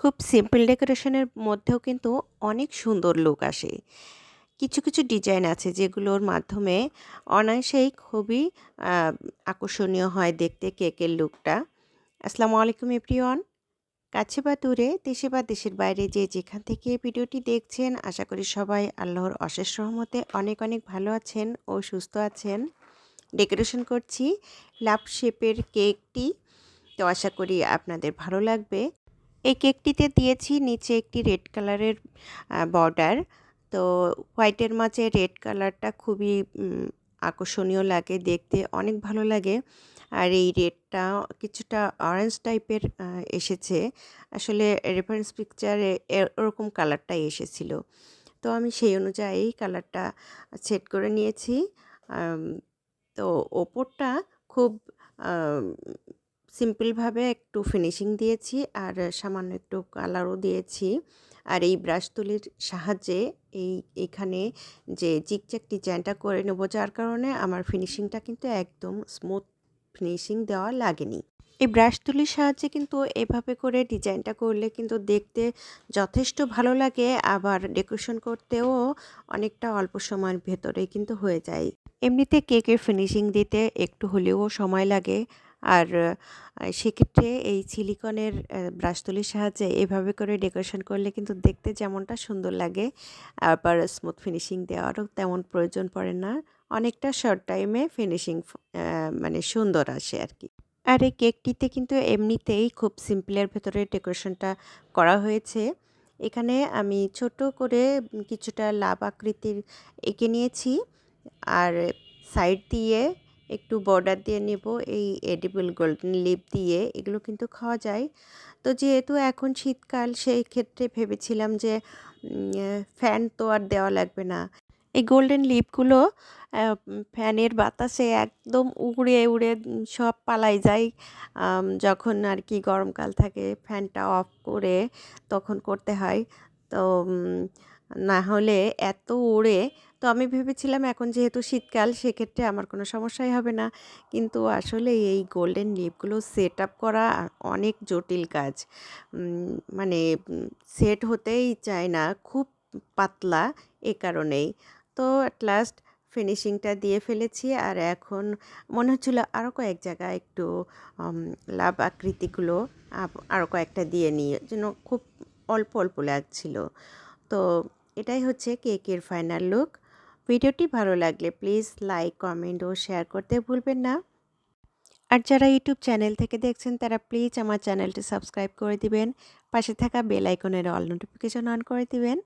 খুব সিম্পল ডেকোরেশনের মধ্যেও কিন্তু অনেক সুন্দর লুক আসে। কিছু কিছু ডিজাইন আছে যেগুলোর মাধ্যমে অনায়াসেই খুবই আকর্ষণীয় হয় দেখতে কেকের লুকটা আসসালামু আলাইকুম এভরিওয়ান। কাছে বা দূরে, দেশে বা দেশের বাইরে যে যেখান থেকে ভিডিওটি দেখছেন, আশা করি সবাই আল্লাহর অশেষ রহমতে অনেক অনেক ভালো আছেন ও সুস্থ আছেন। ডেকোরেশন করছি লাভ শেপের কেকটি তো আশা করি আপনাদের ভালো লাগবে। এই কেকটিতে দিয়েছি, নিচে একটি রেড কালারের বর্ডার তো হোয়াইটের মাঝে রেড কালারটা খুবই আকর্ষণীয় লাগে, দেখতে অনেক ভালো লাগে। আর এই রেডটা কিছুটা অরেঞ্জ টাইপের এসেছে। আসলে রেফারেন্স পিকচারে এরকম কালারটাই এসেছিল। তো আমি সেই অনুযায়ী কালারটা সেট করে নিয়েছি। তো ওপরটা খুব সিম্পলভাবে একটু ফিনিশিং দিয়েছি আর সামান্য একটু কালারও দিয়েছি। আর এই ব্রাশ তুলির সাহায্যে এই এখানে যে জিকজ্যাক ডিজাইনটা করে নেব, যার কারণে আমার ফিনিশিংটা কিন্তু একদম স্মুথ ফিনিশিং দেওয়া লাগেনি। এই ব্রাশ তুলির সাহায্যে কিন্তু এভাবে করে ডিজাইনটা করলে কিন্তু দেখতে যথেষ্ট ভালো লাগে, আবার ডেকোরেশন করতেও অনেকটা অল্প সময়ের ভেতরে কিন্তু হয়ে যায়। এমনিতে কেকের ফিনিশিং দিতে একটু হলেও সময় লাগে আর সেক্ষেত্রে এই সিলিকনের ব্রাশ তুলির সাহায্যে এভাবে করে ডেকোরেশন করলে কিন্তু দেখতে যেমনটা সুন্দর লাগে, আবার স্মুথ ফিনিশিং দেওয়ারও তেমন প্রয়োজন পড়ে না। অনেকটা শর্ট টাইমে ফিনিশিং মানে সুন্দর আসে আর কি। আর এই কেকটিতে কিন্তু এমনিতেই খুব সিম্পলের ভেতরে ডেকোরেশনটা করা হয়েছে। এখানে আমি ছোট করে কিছুটা লাভ আকৃতির এঁকে নিয়েছি, আর সাইড দিয়ে একটু বর্ডার দিয়ে নেব, এই এডিবল গোল্ডেন লিপ দিয়ে, এগুলো কিন্তু খাওয়া যায়। তো যেহেতু এখন শীতকাল, সেই ক্ষেত্রে ভেবেছিলাম যে ফ্যান তো আর দেওয়া লাগবে না। এই গোল্ডেন লিপগুলো ফ্যানের বাতাসে একদম উড়ে উড়ে সব পালাই যায়। যখন আর কি গরমকাল থাকে ফ্যানটা অফ করে তখন করতে হয়। তো না হলে এত উড়ে তো আমি ভেবেছিলাম এখন যেহেতু শীতকাল, সেক্ষেত্রে আমার কোনো সমস্যাই হবে না। কিন্তু আসলে এই গোল্ডেন লিপগুলো সেট আপ করা অনেক জটিল কাজ। মানে সেট হতেই চায় না, খুব পাতলা এ কারণেই। তো অ্যাট লাস্ট ফিনিশিংটা দিয়ে ফেলেছি আর এখন মনে হচ্ছিল আরও কয়েক জায়গায় একটু লাভ আকৃতিগুলো আরও কয়েকটা দিয়ে নিয়ে, যেন খুব অল্প অল্প লাগছিল। তো এটাই হচ্ছে কেকের ফাইনাল লুক। ভিডিওটি ভালো লাগলে প্লিজ লাইক, কমেন্ট ও শেয়ার করতে ভুলবেন না। আর যারা ইউটিউব চ্যানেল থেকে দেখছেন, তারা প্লিজ আমার চ্যানেলটি সাবস্ক্রাইব করে দিবেন। পাশে থাকা বেল আইকনের অল নোটিফিকেশন অন করে দিবেন।